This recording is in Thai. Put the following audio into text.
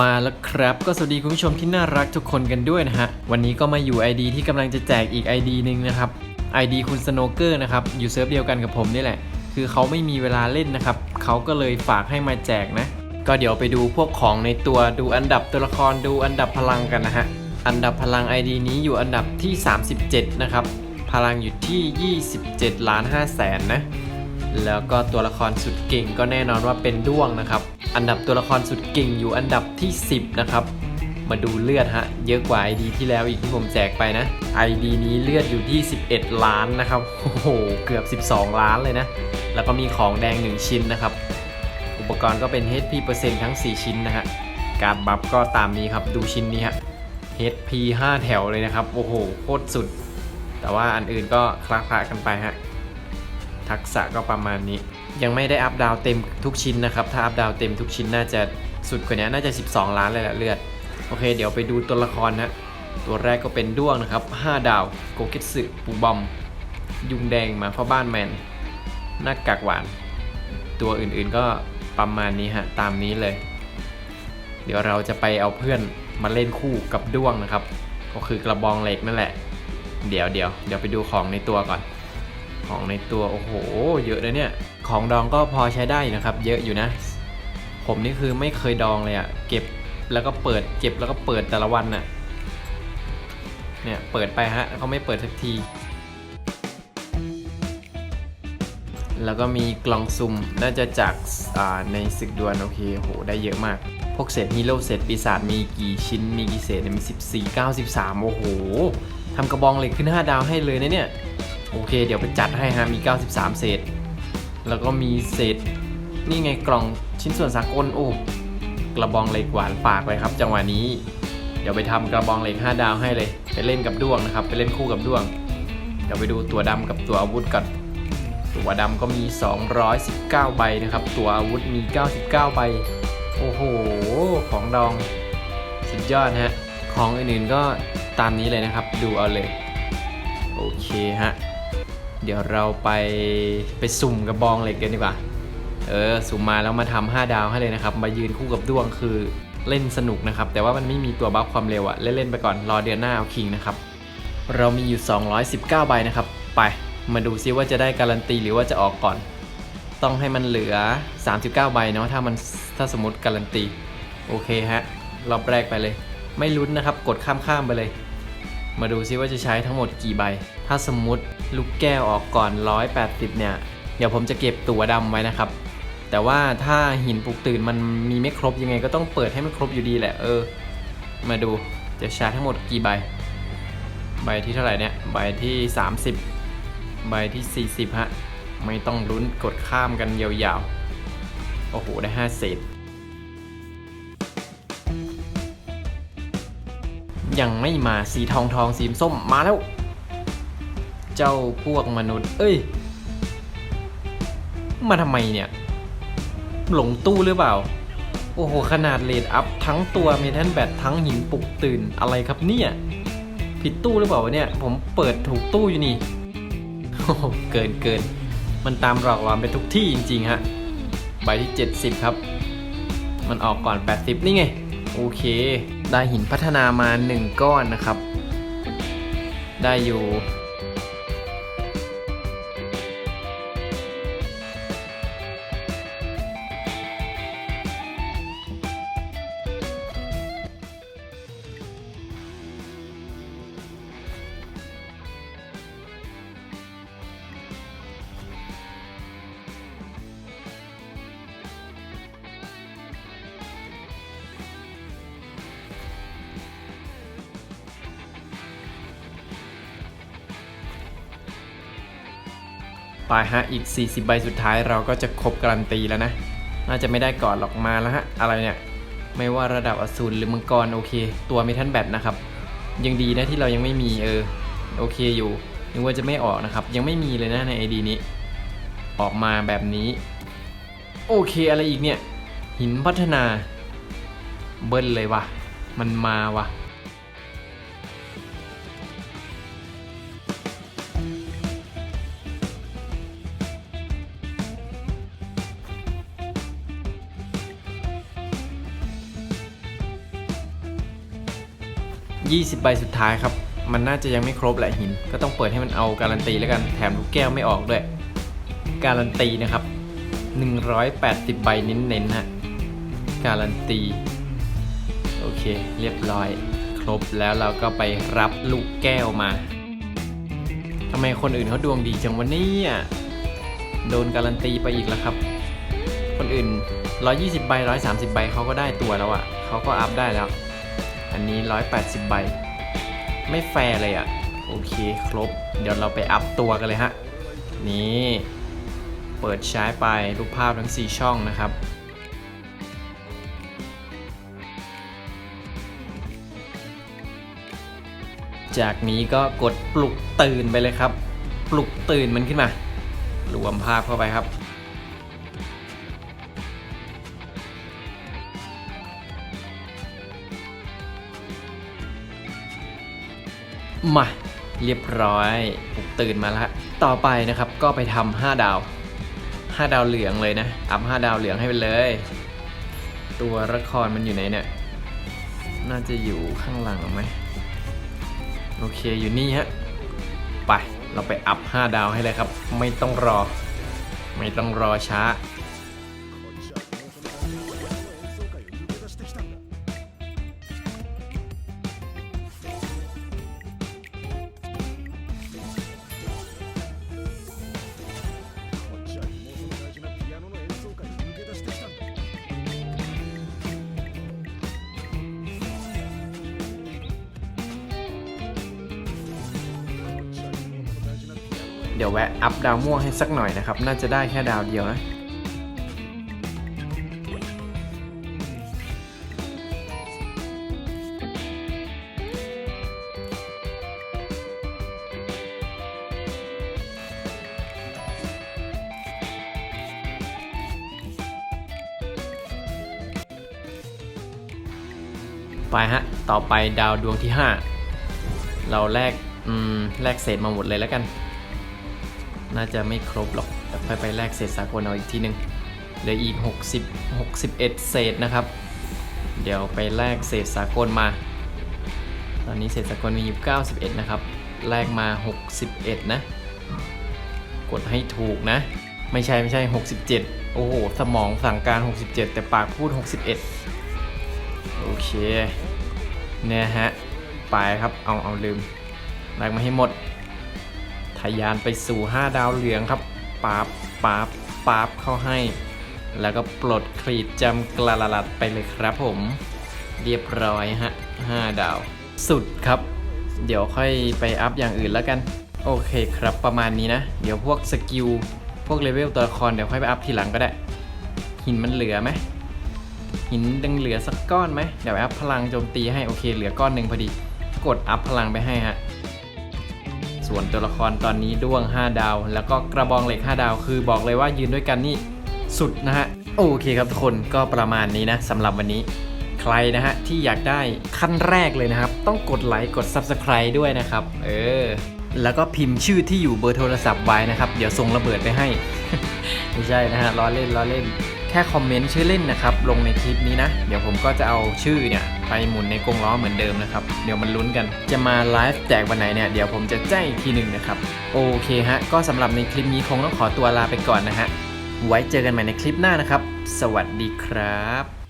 มาแล้วครับก็สวัสดีคุณผู้ชมที่น่ารักทุกคนกันด้วยนะฮะ วันนี้ก็มาอยู่ ID ที่กำลังจะแจกอีก ID หนึ่งนะครับ ID คุณสโนเกอร์นะครับ อยู่เซิร์ฟเดียวกันกับผมนี่แหละ คือเขาไม่มีเวลาเล่นนะครับ เขาก็เลยฝากให้มาแจกนะ ก็เดี๋ยวไปดูพวกของในตัวดูอันดับตัวละครดูอันดับพลังกันนะฮะ อันดับพลัง ID นี้อยู่อันดับที่ 37 นะครับ พลังอยู่ที่ 27 ล้าน5แสนนะ แล้วก็ตัวละครสุดเก่งก็แน่นอนว่าเป็นด้วงนะครับ อันดับตัวละครสุดเก่งอยู่อันดับที่ 10 นะครับ มาดูเลือดฮะ เยอะกว่า ID ที่แล้วอีกที่ผมแจกไปนะ ID นี้เลือดอยู่ที่ 11 ล้านนะครับ โอ้โห เกือบ 12 ล้านเลยนะ แล้วก็มีของแดง 1 ชิ้นนะครับ อุปกรณ์ก็เป็น HP เปอร์เซ็นต์ทั้ง 4 ชิ้นนะฮะ การบัฟก็ตามนี้ครับ ดูชิ้นนี้ฮะ HP 5 แถวเลยนะครับ โอ้โห โคตรสุด แต่ว่าอันอื่นก็คลาคลากันไปฮะ ทักษะก็ประมาณนี้ ยังไม่ได้อัพดาวเต็มทุกชิ้นนะครับ ถ้าอัพดาวเต็มทุกชิ้นน่าจะสุดกว่านี้น่าจะ 12 ล้านเลยแหละเลือด โอเค เดี๋ยวไปดูตัวละครนะ ตัวแรกก็เป็นด้วงนะครับ 5 ดาว โกเกตสึปูบอม ยุงแดงหมาพ่อบ้านแมน หน้ากากหวาน ตัวอื่นๆก็ประมาณนี้ฮะ ตามนี้เลย เดี๋ยวเราจะไปเอาเพื่อนมาเล่นคู่กับด้วงนะครับ ก็คือกระบองเหล็กนั่นแหละ เดี๋ยวเดี๋ยวเดี๋ยวไปดูของในตัวก่อน ของในตัวโอ้โห เยอะนะเนี่ย ของดองก็พอใช้ได้นะครับ เยอะอยู่นะ ผมนี่คือไม่เคยดองเลยอะ่ะเก็บแล้วก็เปิดเก็บแล้วก็เปิดแต่ละวันน่ะเนี่ยเปิดไปฮะเขาไม่เปิดสักที แล้วก็มีกล่องซุ่มน่าจะจากในศึกดวลโอเคโหได้เยอะมาก พวกเศษฮีโร่เศษปีศาจมีกี่ชิ้น มีกี่เศษเนี่ยมี 14 93โอ้โหทำกระบองเหล็กขึ้น 5 ดาวให้เลยนะเนี่ย โอเค เดี๋ยวไปจัดให้ฮะมี 93 เศษ แล้วก็มีเศษ นี่ไงกล่องชิ้นส่วนสากลโอ้กระบองเหล็กหวานปากเลยครับ จังหวะนี้ เดี๋ยวไปทำกระบองเหล็ก 5 ดาวให้เลย ไปเล่นกับด้วงนะครับ ไปเล่นคู่กับด้วง เดี๋ยวไปดูตัวดำกับตัวอาวุธก่อนตัวดำก็มี 219 ใบนะครับ ตัวอาวุธมี 99 ใบ โอ้โห ของดอง สุดยอดฮะ ของอื่นๆก็ตามนี้เลยนะครับ ดูเอาเลย โอเคฮะ เดี๋ยวเราไปไปสุ่มกระบองเหล็กกันดีกว่า เออ สุ่มมาแล้วมาทำ5ดาวให้เลยนะครับ มายืนคู่กับด้วงคือเล่นสนุกนะครับ แต่ว่ามันไม่มีตัวบัฟความเร็วอะเล่นๆไปก่อนรอเดือนหน้าเอาคิงนะครับ เรามีอยู่ 219 ใบนะครับ ไปมาดูซิว่าจะได้การันตีหรือว่าจะออกก่อน ต้องให้มันเหลือ 39 ใบเนาะถ้ามันถ้าสมมติการันตี โอเคฮะรอบแรกไปเลย ไม่ลุ้นนะครับ กดข้ามๆไปเลย มาดูซิว่าจะใช้ทั้งหมดกี่ใบ ถ้าสมมติลูกแก้วออกก่อน 180 เนี่ย เดี๋ยวผมจะเก็บตัวดำไว้นะครับ แต่ว่าถ้าหินปลุกตื่นมันมีไม่ครบยังไงก็ต้องเปิดให้มันครบอยู่ดีแหละ เออ มาดูจะใช้ทั้งหมดกี่ใบ ใบที่เท่าไหร่เนี่ย ใบที่ 30 ใบที่ 40 ฮะ ไม่ต้องลุ้นกดข้ามกันยาวๆ โอ้โห ได้5เศษ ยังไม่มาสีทองทองสีส้มมาแล้ว เจ้าพวกมนุษย์ เอ้ย มาทำไมเนี่ย หลงตู้หรือเปล่า โอ้โห ขนาดเลดอัพทั้งตัวเมทัลแบตทั้งหินปลุกตื่นอะไรครับเนี่ย ผิดตู้หรือเปล่าวะเนี่ย ผมเปิดถูกตู้อยู่นี่โอ้โหเกินเกินมันตามหลอกหลอนไปทุกที่จริง ๆ ฮะ ใบที่ 70 ครับ มันออกก่อน 80 นี่ไง โอเค ได้หินพัฒนามา 1 ก้อนนะครับ ได้อยู่ ไปฮะ อีก 40 ใบสุดท้ายเราก็จะครบการันตีแล้วนะ น่าจะไม่ได้ก่อนหรอกมาแล้วฮะ อะไรเนี่ย ไม่ว่าระดับอสูรหรือมังกรโอเค ตัวเมทัลแบตนะครับ ยังดีนะที่เรายังไม่มีเออ โอเคอยู่นึกว่าจะไม่ออกนะครับ ยังไม่มีเลยนะใน ID นี้ ออกมาแบบนี้ โอเคอะไรอีกเนี่ย หินพัฒนา เบิ้ลเลยวะมันมาวะ 20 ใบสุดท้ายครับ มันน่าจะยังไม่ครบแหละหิน ก็ต้องเปิดให้มันเอาการันตีแล้วกัน แถมลูกแก้วไม่ออกด้วย การันตีนะครับ 180 ใบเน้นๆฮะ การันตี โอเค เรียบร้อย ครบแล้วเราก็ไปรับลูกแก้วมาทำไมคนอื่นเขาดวงดีจังวันนี้อะโดนการันตีไปอีกแล้วครับ คนอื่น 120 ใบ 130 ใบเขาก็ได้ตัวแล้วอะเขาก็อัพได้แล้ว อันนี้ 180 ใบ ไม่แฟร์เลยอะ โอเคครบ เดี๋ยวเราไปอัพตัวกันเลยฮะ นี่ เปิดใช้ไปรูปภาพทั้ง 4 ช่องนะครับจากนี้ก็กดปลุกตื่นไปเลยครับ ปลุกตื่นมันขึ้นมา รวมภาพเข้าไปครับ มาเรียบร้อยปลุกตื่นมาแล้วต่อไปนะครับก็ไปทำ5ดาว 5 ดาวเหลืองเลยนะอัพ5ดาวเหลืองให้ไปเลย ตัวละครมันอยู่ไหนเนี่ยน่าจะอยู่ข้างหลังไหมโอเคอยู่นี่ฮะไปเราไปอัพ5ดาวให้เลยครับ ไม่ต้องรอ ไม่ต้องรอช้า เดี๋ยวแวะอัพดาวม่วงให้สักหน่อยนะครับ น่าจะได้แค่ดาวเดียวนะ ไปฮะ ต่อไปดาวดวงที่ 5 เราแลก อืม แลกเศษมาหมดเลยแล้วกัน น่าจะไม่ครบหรอกแต่ค่อยไปแลกเศษสากลเอาอีกทีหนึ่งเหลืออีก 60 61 เศษนะครับ เดี๋ยวไปแลกเศษสากลมา ตอนนี้เศษสากลมีอยู่91 นะครับ แลกมา 61 นะ กดให้ถูกนะ ไม่ใช่ไม่ใช่ 67 โอ้โห สมองสั่งการ 67 แต่ปากพูด 61 โอเค เนี่ยฮะ ไปครับ เอาเอาลืมแลกมาให้หมด ยานไปสู่ 5 ดาวเหลืองครับปาบปาบปาบเข้าให้ แล้วก็ปลดครีดจำกลาลัดไปเลยครับผม เรียบร้อยฮะ 5 ดาว สุดครับ เดี๋ยวค่อยไปอัพอย่างอื่นแล้วกัน โอเคครับประมาณนี้นะ เดี๋ยวพวกสกิล พวกเลเวลตัวละครเดี๋ยวค่อยไปอัพทีหลังก็ได้ หินมันเหลือไหมหินดังเหลือสักก้อนไหมเดี๋ยวอัพพลังโจมตีให้โอเคเหลือก้อนหนึ่งพอดี กดอัพพลังไปให้ฮะ ส่วนตัวละครตอนนี้ด้วง 5 ดาว แล้วก็กระบองเหล็ก 5 ดาว คือบอกเลยว่ายืนด้วยกันนี่สุดนะฮะ โอเคครับทุกคนก็ประมาณนี้นะสำหรับวันนี้ใครนะฮะ ที่อยากได้ขั้นแรกเลยนะครับ ต้องกดไลค์กด Subscribe ด้วยนะครับ เออ แล้วก็พิมพ์ชื่อที่อยู่เบอร์โทรศัพท์ไว้นะครับ เดี๋ยวส่งระเบิดไปให้ ไม่ใช่นะฮะล้อเล่นล้อเล่น ค่คอมเมนต์ชื่อเล่นนะครับ ลงในคลิปนี้นะ เดี๋ยวผมก็จะเอาชื่อเนี่ยไปหมุนในกรงล้อเหมือนเดิมนะครับ เดี๋ยวมันลุ้นกัน จะมาไลฟ์แจกวันไหนเนี่ย เดี๋ยวผมจะแจ้งอีกทีหนึ่งนะครับ โอเคฮะ ก็สำหรับในคลิปนี้คงต้องขอตัวลาไปก่อนนะฮะ ไว้เจอกันใหม่ในคลิปหน้านะครับ สวัสดีครับ